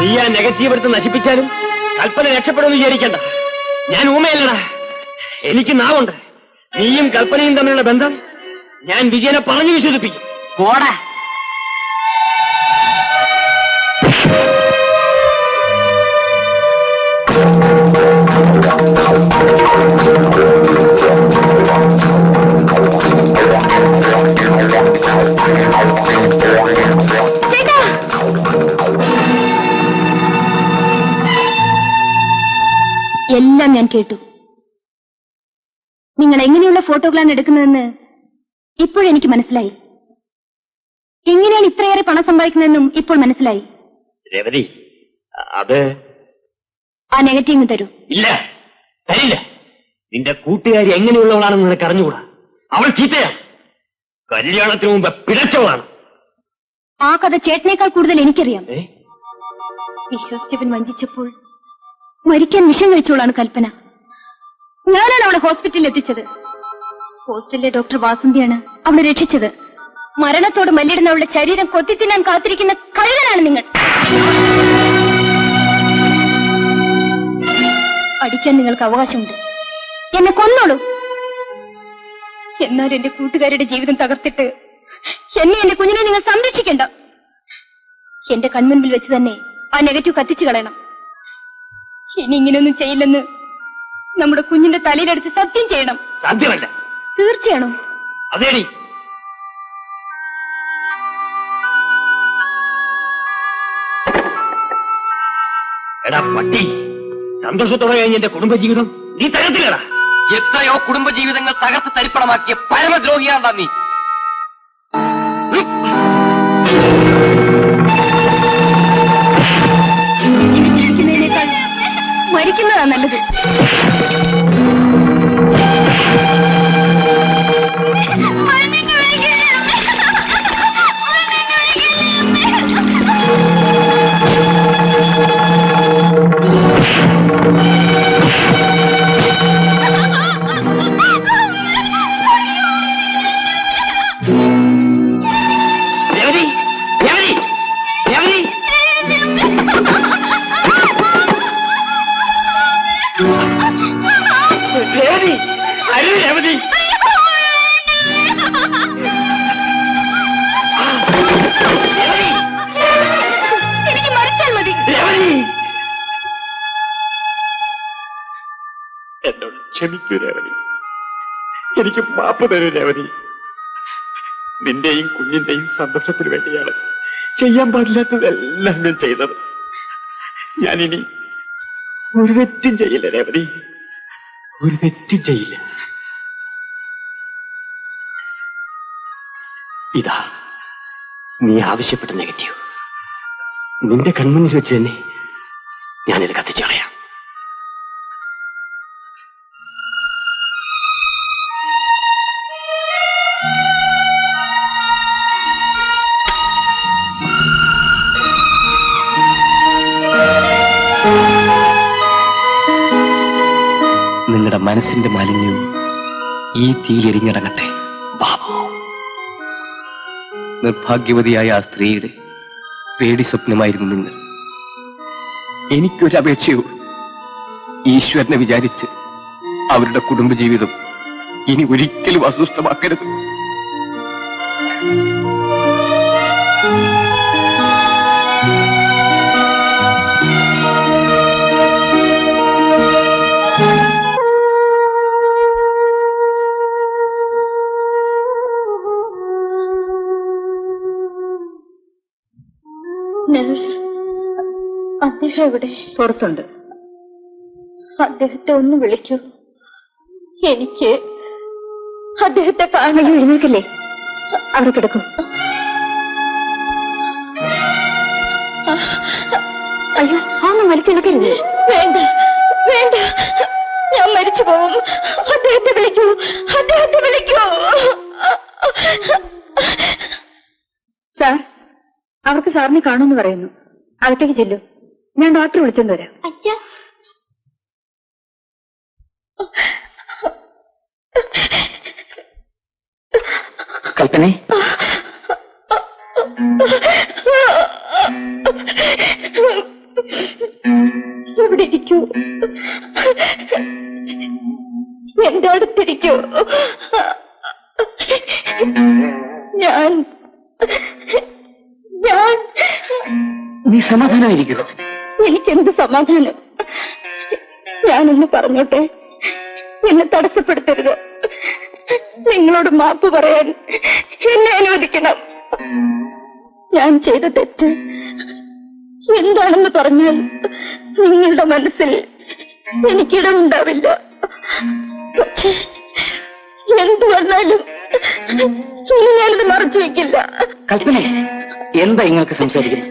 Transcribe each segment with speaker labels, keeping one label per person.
Speaker 1: നീ ആ നെഗറ്റീവ് എടുത്ത് നശിപ്പിച്ചാലും കൽപ്പന രക്ഷപ്പെടുമെന്ന് വിചാരിക്കണ്ട. ഞാൻ ഊമയല്ലടാ. എനിക്ക് നാവുണ്ട്. നീയും കൽപ്പനയും തമ്മിലുള്ള ബന്ധം ഞാൻ വിജയനെ പറഞ്ഞു വിശ്വസിപ്പിക്കും.
Speaker 2: പോടാ.
Speaker 3: എല്ലാം ഞാൻ കേട്ടു. നിങ്ങൾ എങ്ങനെയുള്ള ഫോട്ടോകളാണ് എടുക്കുന്നതെന്ന് ഇപ്പോഴെനിക്ക് മനസ്സിലായി. എങ്ങനെയാണ് ഇത്രയേറെ പണം സമ്പാദിക്കുന്നതെന്നും ഇപ്പോൾ മനസ്സിലായി.
Speaker 1: രേവതി അത്
Speaker 3: ആ നെഗറ്റീവ് തരൂ.
Speaker 1: ഇല്ല തരില്ല. നിന്റെ കൂട്ടുകാരി എങ്ങനെയുള്ളവളാണെന്ന് നിനക്ക് അറിഞ്ഞുകൂടാ. അവൾ ചീത്തയാണ് കല്യാണത്തിന് മുമ്പ് പിഴച്ചവളാണ്.
Speaker 3: ആ കഥ ചേട്ടനേക്കാൾ കൂടുതൽ എനിക്കറിയാം? വിശ്വസിച്ചവൻ വഞ്ചിച്ചപ്പോൾ മരിക്കാൻ വിഷം കഴിച്ചോളാണ് കൽപ്പന. ഞാനാണ് അവളെ ഹോസ്പിറ്റലിൽ എത്തിച്ചത്. ഹോസ്റ്റലിലെ ഡോക്ടർ വാസന്തിയാണ് അവളെ രക്ഷിച്ചത്. മരണത്തോട് മല്ലിടുന്ന അവളുടെ ശരീരം കൊത്തിത്തിന്നാൻ കാത്തിരിക്കുന്ന കഴുകനാണ് നിങ്ങൾ. അടിക്കാൻ നിങ്ങൾക്ക് അവകാശമുണ്ട്. എന്നെ കൊന്നോളൂ. എന്നാൽ എന്റെ കൂട്ടുകാരുടെ ജീവിതം തകർത്തിട്ട് എന്നെ എന്റെ കുഞ്ഞിനെ നിങ്ങൾ സംരക്ഷിക്കണ്ട. എന്റെ കൺമുൻപിൽ വെച്ച് തന്നെ ആ നെഗറ്റീവ് കത്തിച്ചു കളയണം. ഇനി ഇങ്ങനെയൊന്നും ചെയ്യില്ലെന്ന് നമ്മുടെ കുഞ്ഞിന്റെ തലയിലടിച്ച് സത്യം ചെയ്യണം.
Speaker 1: സാധ്യമല്ല.
Speaker 3: തീർച്ചയാണോ?
Speaker 1: അതേടി. എടാ പട്ടി സന്തോഷത്തോടെ കഴിഞ്ഞ എന്റെ കുടുംബജീവിതം നീ തകർത്തില്ലടാ.
Speaker 2: എത്രയോ കുടുംബജീവിതങ്ങൾ തകർത്ത് തരിപ്പണമാക്കിയ പരമദ്രോഹിയാണ്ടാ നീ.
Speaker 3: മരിക്കുന്നതാ നല്ലത്.
Speaker 1: ക്ഷമിക്കൂ രേവതി എനിക്ക് മാപ്പ് തരൂ രേവതി. നിന്റെയും കുഞ്ഞിന്റെയും സന്തോഷത്തിന് വേണ്ടിയാണ് ചെയ്യാൻ പാടില്ലാത്തതെല്ലാം ഞാൻ ചെയ്തത്. ഞാനിനി ഒരു തെറ്റും ചെയ്യില്ല രേവതി. ഒരു തെറ്റും ചെയ്യില്ല. ഇതാ നീ ആവശ്യപ്പെട്ട നെഗറ്റീവ്. നിന്റെ കൺമുന്നിൽ വെച്ച് തന്നെ ഞാനിത് കത്തിച്ചു
Speaker 2: മനസ്സിന്റെ മാലിന്യം ഈ തീയിലെരിഞ്ഞടങ്ങട്ടെ നിർഭാഗ്യവതിയായ ആ സ്ത്രീയുടെ പേടി സ്വപ്നമായിരുന്നു നിങ്ങൾ. എനിക്കൊരു അപേക്ഷയോ ഈശ്വരനെ വിചാരിച്ച് അവരുടെ കുടുംബജീവിതം ഇനി ഒരിക്കലും അസ്വസ്ഥമാക്കരുത്.
Speaker 3: നഴ്സ് അദ്ദേഹം എവിടെ? പുറത്തുണ്ട്. അദ്ദേഹത്തെ ഒന്ന് വിളിക്കൂ. എനിക്ക് അദ്ദേഹത്തെ കാണാൻ എഴുന്നേക്കില്ലേ അവിടെ കിടക്കും. അയ്യോ അതൊന്നും വലിച്ചെടുക്കരുത് വേണ്ട വേണ്ട. ഞാൻ മരിച്ചു പോവും. അദ്ദേഹത്തെ വിളിക്കൂ. അദ്ദേഹത്തെ വിളിക്കൂ. സാർ അവർക്ക് സാറിനെ കാണുമെന്ന് പറയുന്നു. അകത്തേക്ക് ചെല്ലു. ഞാൻ ഡോക്ടറെ വിളിച്ചെന്ന് വരാം. അച്ഛാ.
Speaker 2: കൽപ്പനെ.
Speaker 4: എന്റെ അടുത്തിരിക്കൂ. ഞാൻ ഞാൻ
Speaker 5: നീ സമാധാനമായിരിക്കുമോ
Speaker 4: എനിക്കെന്ത് സമാധാനം? ഞാനൊന്ന് പറഞ്ഞോട്ടെ? എന്നെ തടസ്സപ്പെടുത്തരുത്. നിങ്ങളോട് മാപ്പ് പറയാൻ എന്നെ അനുവദിക്കണം. ഞാൻ ചെയ്ത തെറ്റ് എന്താണെന്ന് പറഞ്ഞാൽ നിങ്ങളുടെ മനസ്സിൽ എനിക്കിടമുണ്ടാവില്ല പക്ഷേ എന്ത് വന്നാലും ഞാനത് മറച്ചു വെക്കില്ല.
Speaker 5: കൽപ്പന എന്താ ഇങ്ങൾക്ക് സംസാരിക്കുന്നത്?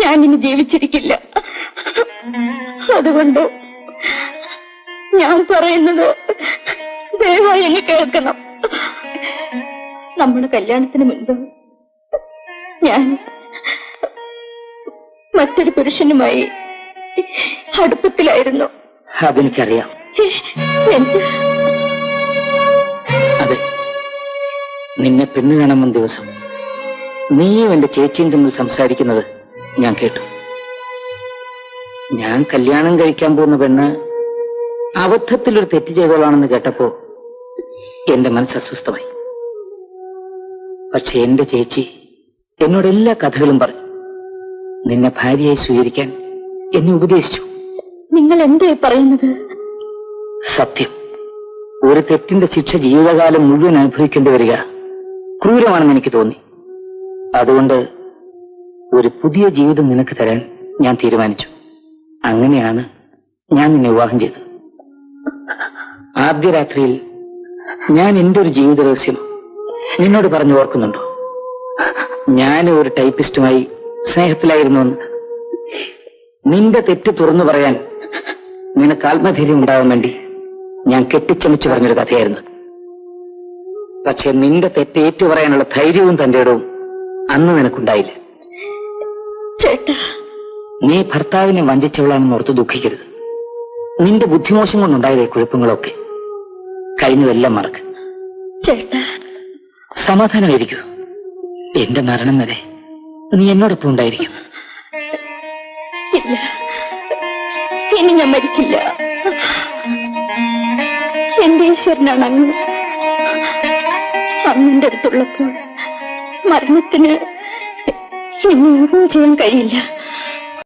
Speaker 4: ഞാനിനി ജീവിച്ചിരിക്കില്ല. അതുകൊണ്ട് ഞാൻ പറയുന്നത് ദയവായി എന്നെ കേൾക്കണം. നമ്മുടെ കല്യാണത്തിന് മുൻപ് ഞാൻ മറ്റൊരു പുരുഷനുമായി അടുപ്പത്തിലായിരുന്നു.
Speaker 5: അതെനിക്കറിയാം. അതെ. നിന്നെ പെണ്ണ് കാണുന്ന ദിവസം നീയും എന്റെ ചേച്ചിയും തമ്മിൽ സംസാരിക്കുന്നത് ഞാൻ കേട്ടു. ഞാൻ കല്യാണം കഴിക്കാൻ പോകുന്ന പെണ്ണ് അബദ്ധത്തിൽ ഒരു തെറ്റ് ചെയ്തോളാണെന്ന് കേട്ടപ്പോ എന്റെ മനസ്സ് അസ്വസ്ഥമായി. പക്ഷെ എന്റെ ചേച്ചി എന്നോട് എല്ലാ കഥകളും പറഞ്ഞു. നിന്നെ ഭാര്യയായി സ്വീകരിക്കാൻ എന്നെ ഉപദേശിച്ചു.
Speaker 4: നിങ്ങൾ എന്തേ പറയുന്നത്?
Speaker 5: സത്യം. ഒരു തെറ്റിന്റെ ശിക്ഷ ജീവിതകാലം മുഴുവൻ അനുഭവിക്കേണ്ടി വരിക ക്രൂരമാണെന്ന് എനിക്ക് തോന്നി. അതുകൊണ്ട് ഒരു പുതിയ ജീവിതം നിനക്ക് തരാൻ ഞാൻ തീരുമാനിച്ചു. അങ്ങനെയാണ് ഞാൻ നിന്നെ വിവാഹം ചെയ്തത്. ആദ്യ രാത്രിയിൽ ഞാൻ എന്റെ ഒരു ജീവിത രഹസ്യം നിന്നോട് പറഞ്ഞു ഓർക്കുന്നുണ്ടോ? ഞാൻ ഒരു ടൈപ്പിസ്റ്റുമായി സ്നേഹത്തിലായിരുന്നുവെന്ന്. നിന്റെ തെറ്റ് തുറന്നു പറയാൻ നിനക്ക് ആത്മധൈര്യം ഉണ്ടാവാൻ വേണ്ടി ഞാൻ കെട്ടിച്ചമച്ചു പറഞ്ഞൊരു കഥയായിരുന്നു. പക്ഷെ നിന്റെ തെറ്റ് ഏറ്റു പറയാനുള്ള ധൈര്യവും തന്റെ ഇടവും അന്ന് നിനക്കുണ്ടായില്ല
Speaker 4: ചേട്ടാ.
Speaker 5: നീ ഭർത്താവിനെ വഞ്ചിച്ചവളാണെന്ന് ഓർത്ത് ദുഃഖിക്കരുത്. നിന്റെ ബുദ്ധിമോശം കൊണ്ടുണ്ടായതേ കുഴപ്പങ്ങളൊക്കെ കഴിഞ്ഞതെല്ലാം മറക്ക്.
Speaker 4: ചേട്ടാ.
Speaker 5: സമാധാനമായിരിക്കൂ. എന്റെ മരണം വരെ നീ എന്നോടൊപ്പം ഉണ്ടായിരിക്കും.
Speaker 4: ഇല്ല. ഇനി ഞാൻ മരിക്കില്ല. എന്റെ ഈശ്വരനാണ് അങ്ങ്. അങ്ങന്റെ അടുത്തുള്ളപ്പോൾ. മരണത്തിന് ഇനി ഒന്നും ചെയ്യാൻ കഴിയില്ല.